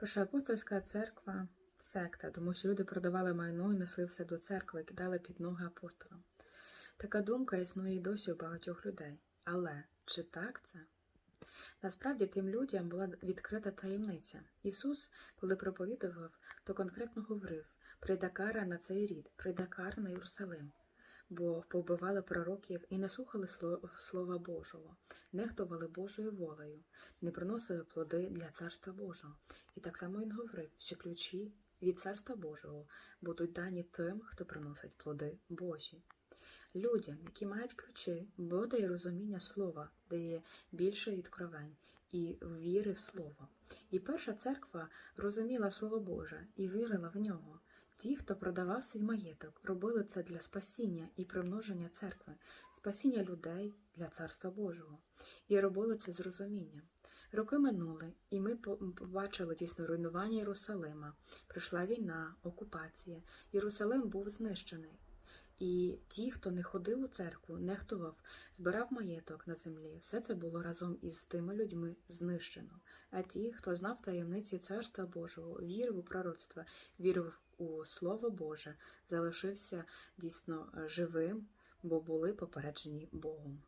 Перша апостольська церква секта, тому що люди продавали майно і несли все до церкви кидали під ноги апостолам. Така думка існує і досі у багатьох людей. Але чи так це? Насправді тим людям була відкрита таємниця. Ісус, коли проповідував, то конкретно говорив: прийде кара на цей рід, прийде кара на Єрусалим. Бо повбивали пророків і не слухали Слова Божого, нехтували Божою волею, не приносили плоди для Царства Божого. І так само він говорив, що ключі від Царства Божого будуть дані тим, хто приносить плоди Божі. Людям, які мають ключі, бо дає розуміння слова, дає більше відкровень і віри в слово. І перша церква розуміла Слово Боже і вірила в нього. Ті, хто продавав свій маєток, робили це для спасіння і примноження церкви, спасіння людей для Царства Божого. І робили це з розумінням. Роки минули, і ми побачили дійсно руйнування Єрусалима. Прийшла війна, окупація. Єрусалим був знищений. І ті, хто не ходив у церкву, нехтував, збирав маєток на землі, все це було разом із тими людьми знищено. А ті, хто знав таємниці Царства Божого, вірив у пророцтва, вірив у Слово Боже, залишився дійсно живим, бо були попереджені Богом.